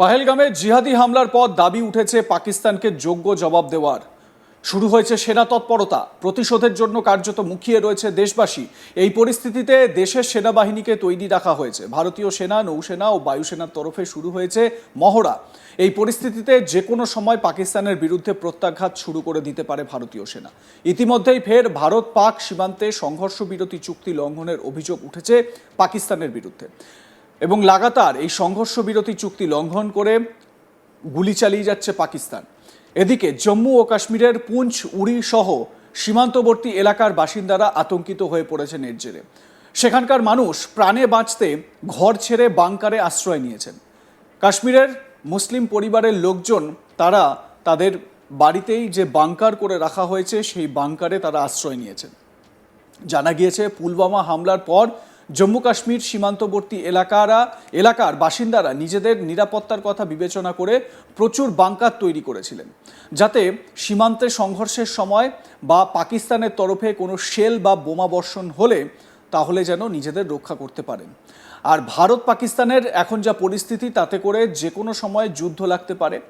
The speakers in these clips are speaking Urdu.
পাহেলগামে জিহাদি হামলার পর দাবি উঠেছে পাকিস্তানকে যোগ্য জবাব দেওয়ার। শুরু হয়েছে সেনা তৎপরতা, প্রতিশোধের জন্য কার্যত মুখিয়ে রয়েছে দেশবাসী। এই পরিস্থিতিতে দেশের সেনাবাহিনীকে তৈরি রাখা হয়েছে। ভারতীয় সেনা, নৌসেনা ও বায়ুসেনার তরফে শুরু হয়েছে মহড়া। এই পরিস্থিতিতে যে কোনো সময় পাকিস্তানের বিরুদ্ধে প্রত্যাঘাত শুরু করে দিতে পারে ভারতীয় সেনা। ইতিমধ্যেই ফের ভারত পাক সীমান্তে সংঘর্ষ বিরতি চুক্তি লঙ্ঘনের অভিযোগ উঠেছে পাকিস্তানের বিরুদ্ধে। এবং লাগাতার এই সংঘর্ষ বিরতি চুক্তি লঙ্ঘন করে গুলি চালিয়ে যাচ্ছে পাকিস্তান। এদিকে জম্মু ও কাশ্মীরের পুঞ্চ উড়ি সহ সীমান্তবর্তী এলাকার বাসিন্দারা আতঙ্কিত হয়ে পড়েছেন এর জেরে। সেখানকার মানুষ প্রাণে বাঁচতে ঘর ছেড়ে বাংকারে আশ্রয় নিয়েছেন। কাশ্মীরের মুসলিম পরিবারের লোকজন, তারা তাদের বাড়িতেই যে বাংকার করে রাখা হয়েছে, সেই বাংকারে তারা আশ্রয় নিয়েছেন। জানা গিয়েছে, পুলওয়ামা হামলার পর জম্মু কাশ্মীর সীমান্তবর্তী এলাকারা, এলাকার বাসিন্দারা নিজেদের নিরাপত্তার কথা বিবেচনা করে প্রচুর বাংকার তৈরি করেছিলেন। যাতে সীমান্তে সংঘর্ষের সময় বা পাকিস্তানের তরফে কোনো শেল বা বোমা বর্ষণ হলে তাহলে যেন নিজেদের রক্ষা করতে পারেন। আর ভারত পাকিস্তানের এখন যা পরিস্থিতি, তাতে করে যে কোনো সময় যুদ্ধ লাগতে পারে।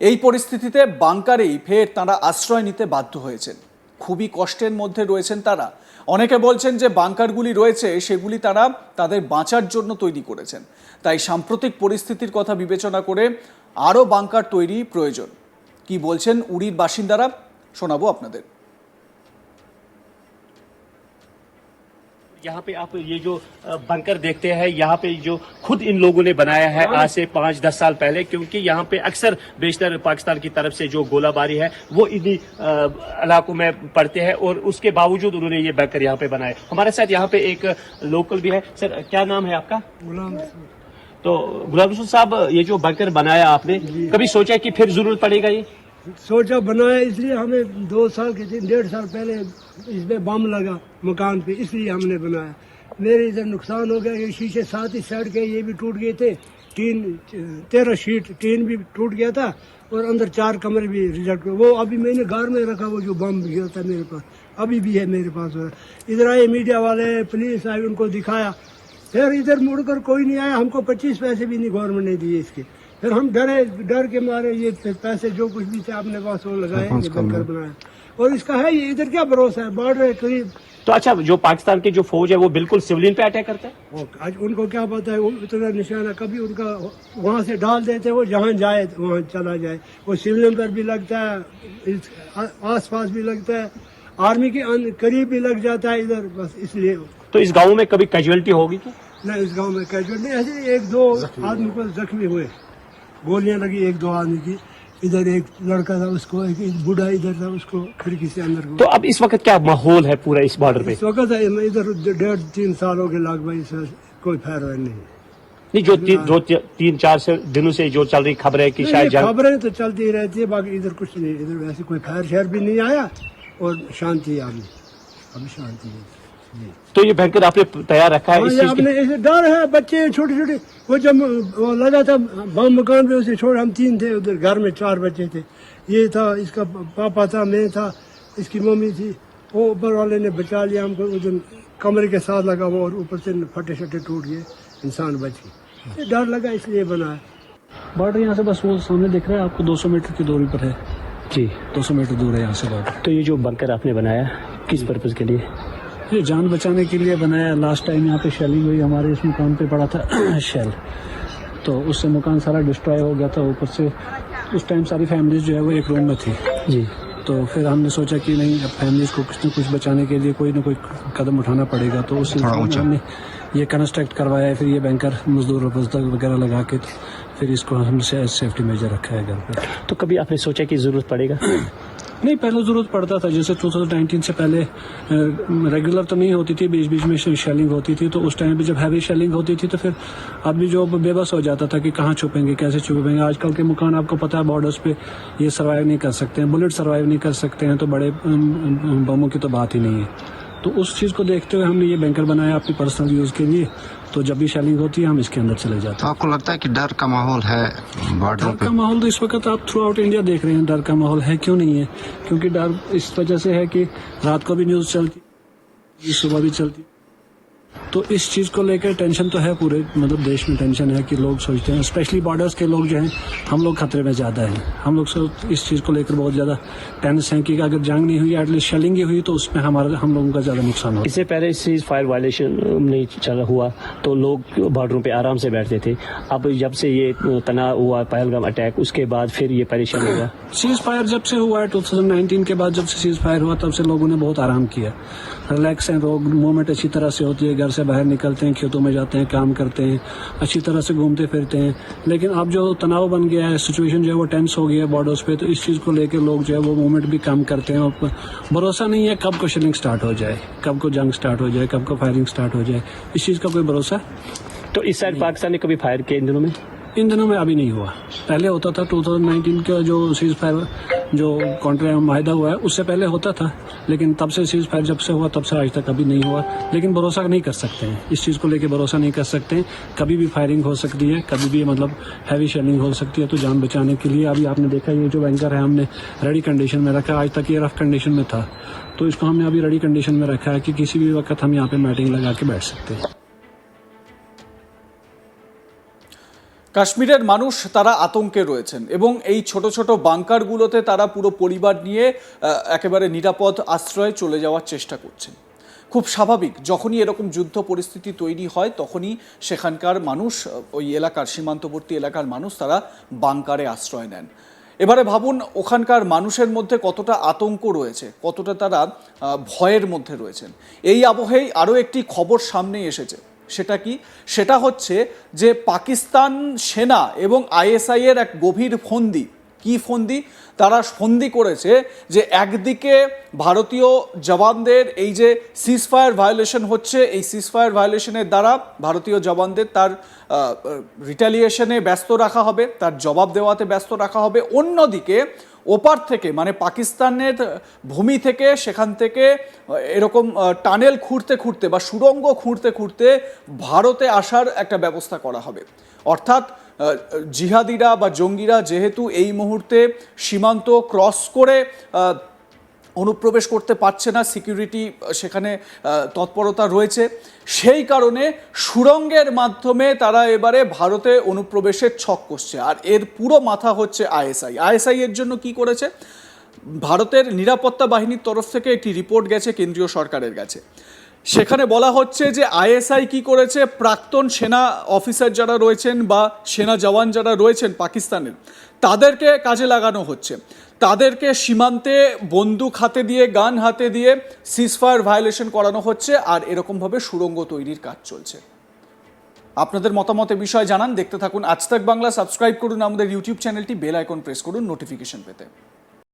এই পরিস্থিতিতে বাংকারেই ফের তারা আশ্রয় নিতে বাধ্য হয়েছেন। খুবই কষ্টের মধ্যে রয়েছেন তারা। অনেকে বলছেন যে বাংকারগুলি রয়েছে, সেগুলি তারা তাদের বাঁচার জন্য তৈরি করেছেন। তাই সাম্প্রতিক পরিস্থিতির কথা বিবেচনা করে আরও বাংকার তৈরি প্রয়োজন। কি বলছেন উড়ির বাসিন্দারা? শোনাবো আপনাদের। یہاں پہ آپ یہ جو بنکر دیکھتے ہیں یہاں پہ جو خود ان لوگوں نے بنایا ہے آج سے پانچ دس سال پہلے کیونکہ یہاں پہ اکثر بیشتر پاکستان کی طرف سے جو گولہ باری ہے وہ انہی علاقوں میں پڑتے ہیں اور اس کے باوجود انہوں نے یہ بنکر یہاں پہ بنایا ہمارے ساتھ یہاں پہ ایک لوکل بھی ہے۔ سر کیا نام ہے آپ کا؟ غلام تو غلام رسول صاحب یہ جو بنکر بنایا آپ نے جی۔ کبھی سوچا کہ پھر ضرورت پڑے گا یہ؟ سوچا بنایا، اس لیے ہمیں دو سال کے ڈیڑھ سال پہلے اس میں بم لگا مکان پہ، اس لیے ہم نے بنایا۔ میرے ادھر نقصان ہو گیا، یہ شیشے ساتھ ہی سائڈ گئے، یہ بھی ٹوٹ گئے تھے۔ تین، تیرہ شیٹ ٹین بھی ٹوٹ گیا تھا اور اندر چار کمرے بھی ریجیکٹ ہوئے۔ وہ ابھی میں نے گھر میں رکھا، وہ جو بم گیا تھا میرے پاس، ابھی بھی ہے میرے پاس۔ ادھر آئے میڈیا والے، پولیس آئے، ان کو دکھایا۔ پھر ادھر مڑ کر کوئی نہیں آیا، ہم کو پچیس پیسے بھی نہیں گورنمنٹ نے دیے اس کے۔ پھر ہم ڈرے ڈر کے مارے یہ پیسے جو کچھ بھی تھے آپ نے پاس وہ لگائے بنایا اور اس کا ہے یہ ادھر کیا بھروسہ ہے؟ بارڈر قریب۔ تو اچھا جو پاکستان کی جو فوج ہے وہ بالکل سولین پہ اٹیک کرتا ہے؟ آج ان کو کیا پتا ہے وہ اتنا نشانہ کبھی ان کا وہاں سے ڈال دیتے وہ جہاں جائے وہاں چلا جائے۔ وہ سولین پر بھی لگتا ہے آس پاس بھی لگتا ہے آرمی کے قریب بھی لگ جاتا ہے ادھر بس اس لیے۔ تو اس گاؤں میں کبھی کیجویلٹی ہوگی تو نہیں اس گاؤں میں کیجویلٹی ایسے ایک دو آدمی کو زخمی ہوئے۔ گولیاں لگی ایک دو آدمی کی ادھر ایک لڑکا تھا اس کو ایک بوڑھا ادھر تھا اس کو کھڑکی سے اندر تو اب اس وقت کیا ماحول ہے پورا اس بارڈر میں اس وقت ادھر ڈیڑھ تین سالوں کے لگ بھائی سے کوئی پھیرا نہیں نہیں جو جو تین چار سے دنوں سے جو چل رہی خبریں کہ شاید خبریں تو چلتی رہتی ہے باقی ادھر کچھ نہیں۔ ادھر ویسے کوئی خیر شہر بھی نہیں آیا اور شانتی آ گئی۔ ابھی شانتی ہے۔ تو یہ بینکر آپ نے تیار رکھا ہے ہاں، آپ نے ڈر ہے بچے ہیں چھوٹے چھوٹے وہ جب وہ لگا تھا بم مکان پہ اسے چھوڑ ہم تین تھے ادھر گھر میں چار بچے تھے۔ یہ تھا اس کا پاپا تھا میں تھا اس کی ممی تھی۔ وہ اوپر والے نے بچا لیا ہم کو ادھر کمرے کے ساتھ لگا ہوا اور اوپر سے پھٹے شٹے ٹوٹ گئے انسان بچ گئے یہ ڈر لگا اس لیے بنا ہے۔ بارڈر یہاں سے بس وہ سامنے دیکھ رہا ہے آپ کو دو سو میٹر کی دوری پر ہے۔ جی۔ دو سو میٹر دور ہے یہاں سے بارڈر تو یہ جو بنکر آپ نے بنایا کس جی۔ پرپز کے لیے؟ یہ جان بچانے کے لیے بنایا لاسٹ ٹائم یہاں پہ شیلنگ ہوئی ہمارے اس مکان پہ پڑا تھا شیل تو اس سے مکان سارا ڈسٹرائے ہو گیا تھا اوپر سے اس ٹائم ساری فیملیز جو ہے وہ ایک روم میں تھی. جی۔ تو پھر ہم نے سوچا کہ نہیں اب فیملیز کو کچھ نہ کچھ بچانے کے لیے کوئی نہ کوئی قدم اٹھانا پڑے گا۔ تو اس سے ہم نے یہ کنسٹرکٹ کروایا ہے پھر یہ بینکر مزدور وغیرہ لگا کے تو پھر اس کو ہم سے سیفٹی میجر رکھا ہے گھر پہ۔ تو کبھی آپ نے سوچا کہ ضرورت پڑے گا؟ نہیں پہلے ضرورت پڑتا تھا، جیسے ٹو تھاؤزینڈ نائنٹین سے پہلے ریگولر تو نہیں ہوتی تھی، بیچ بیچ میں شیلنگ ہوتی تھی، تو اس ٹائم پہ جب ہیوی شیلنگ ہوتی تھی تو پھر آدمی جو بے بس ہو جاتا تھا کہ کہاں چھپیں گے، کیسے چھپیں گے۔ آج کل کے مکان آپ کو پتا ہے بارڈرس پہ یہ سروائیو نہیں کر سکتے ہیں بلٹ سروائیو نہیں کر سکتے ہیں، تو بڑے بموں کی تو بات ہی نہیں ہے۔ تو اس چیز کو دیکھتے ہوئے ہم نے یہ بینکر بنایا اپنی پرسنل یوز کے لیے۔ تو جب بھی شیلنگ ہوتی ہے ہم اس کے اندر چلے جاتے ہیں۔ آپ کو لگتا ہے کہ ڈر کا ماحول ہے ڈر کا ماحول تو اس وقت آپ تھرو آؤٹ انڈیا دیکھ رہے ہیں ڈر کا ماحول ہے کیوں نہیں ہے؟ کیونکہ ڈر اس وجہ سے ہے کہ رات کو بھی نیوز چلتی صبح بھی چلتی۔ تو اس چیز کو لے کے ٹینشن تو ہے پورے مطلب دیش میں ٹینشن ہے کہ لوگ سوچتے ہیں اسپیشلی بارڈرس کے لوگ جو ہیں ہم لوگ خطرے میں زیادہ ہیں۔ ہم لوگ اس چیز کو لے کر بہت زیادہ ٹینس ہیں کہ اگر جنگ نہیں ہوئی ایٹ لیسٹ شیلنگ ہی ہوئی تو اس میں ہمارا ہم لوگوں کا زیادہ نقصان ہو اس سے پہلے اس چیز فائر وائلیشن نہیں چلا ہوا تو لوگ بارڈروں پہ آرام سے بیٹھتے تھے۔ اب جب سے یہ تناؤ ہوا پہلگام اٹیک اس کے بعد پھر یہ پریشان ہوا سیز فائر جب سے ہوا ہے ٹو تھاؤزینڈ نائنٹین کے بعد جب سے سیز فائر ہوا تب سے لوگوں نے بہت آرام کیا۔ ریلیکس ہیں لوگ موومنٹ اچھی طرح سے ہوتی ہے گھر سے باہر نکلتے ہیں کھیتوں میں جاتے ہیں کام کرتے ہیں اچھی طرح سے گھومتے پھرتے ہیں۔ لیکن اب جو تناؤ بن گیا ہے سچویشن جو ہے وہ ٹینس ہو گیا ہے بارڈرس پہ تو اس چیز کو لے کے لوگ جو ہے وہ موومنٹ بھی کم کرتے ہیں اور بھروسہ نہیں ہے کب کو شلنگ سٹارٹ ہو جائے کب کو جنگ سٹارٹ ہو جائے کب کو فائرنگ سٹارٹ ہو جائے۔ اس چیز کا کوئی بھروسہ تو اس سائڈ پاکستان نے کبھی فائر کیا ان دنوں میں؟ ان دنوں میں ابھی نہیں ہوا۔ پہلے ہوتا تھا 2019 کا جو سیز فائر جو کانٹریکٹ معاہدہ ہوا ہے، اس سے پہلے ہوتا تھا، لیکن تب سے سیز فائر جب سے ہوا، تب سے آج تک کبھی نہیں ہوا۔ لیکن بھروسہ نہیں کر سکتے ہیں۔ اس چیز کو لے کے بھروسہ نہیں کر سکتے کبھی بھی فائرنگ ہو سکتی ہے، کبھی بھی مطلب ہیوی شیلنگ ہو سکتی ہے تو جان بچانے کے لیے۔ ابھی آپ نے دیکھا، یہ جو بینکر ہے ہم نے ریڈی کنڈیشن میں رکھا۔ آج تک یہ رف کنڈیشن میں تھا۔ تو اس کو ہم نے ابھی ریڈی کنڈیشن میں رکھا ہے کہ کسی بھی وقت ہم یہاں پہ میٹنگ لگا کے بیٹھ سکتے ہیں۔ কাশ্মীরের মানুষ তারা আতঙ্কে রয়েছেন এবং এই ছোট ছোট বাংকারগুলোতে তারা পুরো পরিবার নিয়ে একেবারে নিরাপদ আশ্রয়ে চলে যাওয়ার চেষ্টা করছেন। খুব স্বাভাবিক, যখনই এরকম যুদ্ধ পরিস্থিতি তৈরি হয়, তখনই সেখানকার মানুষ, ওই এলাকার, সীমান্তবর্তী এলাকার মানুষ তারা বাংকারে আশ্রয় নেন। এবারে ভাবুন, ওখানকার মানুষের মধ্যে কতটা আতঙ্ক রয়েছে, কতটা তারা ভয়ের মধ্যে রয়েছেন। এই আবহেই আরও একটি খবর সামনে এসেছে। সেটা কি? সেটা হচ্ছে যে পাকিস্তান সেনা এবং আইএসআই এর এক গভীর ফন্দি। কি ফন্দি? তারা ফন্দি করেছে যে একদিকে ভারতীয় জওয়ানদের এই যে সিজফায়ার ভায়োলেশন হচ্ছে, এই সিজফায়ার ভায়োলেশনের দ্বারা ভারতীয় জওয়ানদের তার রিটালিয়েশনে ব্যস্ত রাখা হবে, তার জবাব দেওয়াতে ব্যস্ত রাখা হবে। অন্যদিকে ওপার থেকে মানে পাকিস্তানের ভূমি থেকে, সেখান থেকে এরকম টানেল খুঁড়তে খুঁড়তে বা সুরঙ্গ খুঁড়তে খুঁড়তে ভারতে আসার একটা ব্যবস্থা করা হবে। অর্থাৎ জিহাদিরা বা জঙ্গিরা যেহেতু এই মুহূর্তে সীমান্ত ক্রস করে অনুপ্রবেশ করতে পারছে না, সিকিউরিটি সেখানে তৎপরতা রয়েছে। সেই কারণে সুরঙ্গের মাধ্যমে তারা এবারে ভারতে অনুপ্রবেশের ছক করছে আর এর পুরো মাথা হচ্ছে আইএসআই। আইএসআই এর জন্য কি করেছে? ভারতের নিরাপত্তা বাহিনীর তরফ থেকে একটি রিপোর্ট গেছে, কেন্দ্রীয় সরকারের কাছে। সেখানে বলা হচ্ছে যে আইএসআই কি করেছে? প্রাক্তন সেনা অফিসার যারা রয়েছেন বা সেনা জওয়ান যারা রয়েছেন পাকিস্তানের, তাদেরকে কাজে লাগানো হচ্ছে। তাদেরকে সীমান্তে বন্দুক হাতে দিয়ে, গান হাতে দিয়ে সিজফায়ার ভায়োলেশন করানো হচ্ছে আর এরকমভাবে সুড়ঙ্গ তৈরির কাজ চলছে। আপনাদের মতামতের বিষয়ে জানান, দেখতে থাকুন আজ তাক বাংলা, সাবস্ক্রাইব করুন আমাদের ইউটিউব চ্যানেলটি, বেল আইকন প্রেস করুন নোটিফিকেশন পেতে।